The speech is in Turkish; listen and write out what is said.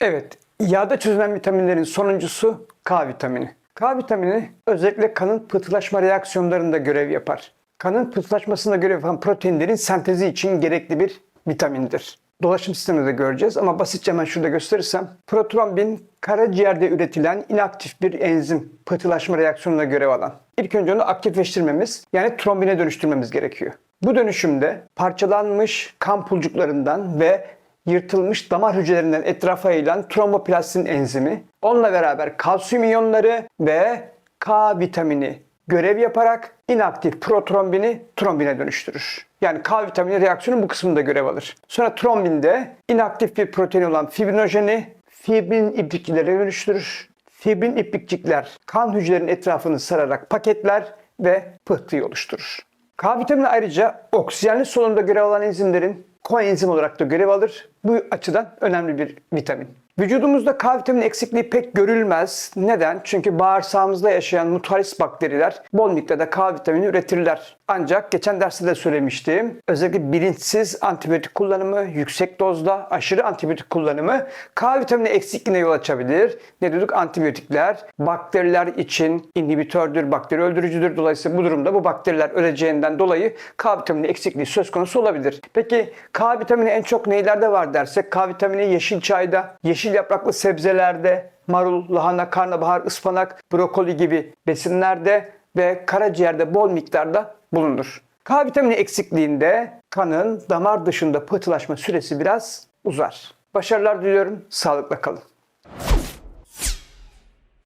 Evet, yağda çözünen vitaminlerin sonuncusu K vitamini. K vitamini özellikle kanın pıhtılaşma reaksiyonlarında görev yapar. Kanın pıhtılaşmasında görev yapan proteinlerin sentezi için gerekli bir vitamindir. Dolaşım sisteminde de göreceğiz ama basitçe hemen şurada gösterirsem protrombin karaciğerde üretilen inaktif bir enzim pıhtılaşma reaksiyonuna görev alan. İlk önce onu aktifleştirmemiz yani trombine dönüştürmemiz gerekiyor. Bu dönüşümde parçalanmış kan pulcuklarından ve yırtılmış damar hücrelerinden etrafa yayılan tromboplastin enzimi, onunla beraber kalsiyum iyonları ve K vitamini görev yaparak inaktif protrombini trombine dönüştürür. Yani K vitamini reaksiyonun bu kısmında görev alır. Sonra trombinde inaktif bir protein olan fibrinojeni fibrin iplikçilere dönüştürür. Fibrin iplikçikler kan hücrelerinin etrafını sararak paketler ve pıhtıyı oluşturur. K vitamini ayrıca oksijenli solunumda görev alan enzimlerin koenzim olarak da görev alır. Bu açıdan önemli bir vitamin. Vücudumuzda K vitamini eksikliği pek görülmez. Neden? Çünkü bağırsağımızda yaşayan mutualist bakteriler bol miktarda K vitamini üretirler. Ancak geçen derste de söylemiştim. Özellikle bilinçsiz antibiyotik kullanımı, yüksek dozda aşırı antibiyotik kullanımı K vitamini eksikliğine yol açabilir. Ne diyorduk? Antibiyotikler bakteriler için inhibitördür, bakteri öldürücüdür. Dolayısıyla bu durumda bu bakteriler öleceğinden dolayı K vitamini eksikliği söz konusu olabilir. Peki K vitamini en çok neylerde var dersek K vitamini yeşil çayda, yeşil yapraklı sebzelerde, marul, lahana, karnabahar, ıspanak, brokoli gibi besinlerde ve karaciğerde bol miktarda bulunur. K vitamini eksikliğinde kanın damar dışında pıhtılaşma süresi biraz uzar. Başarılar diliyorum, sağlıkla kalın.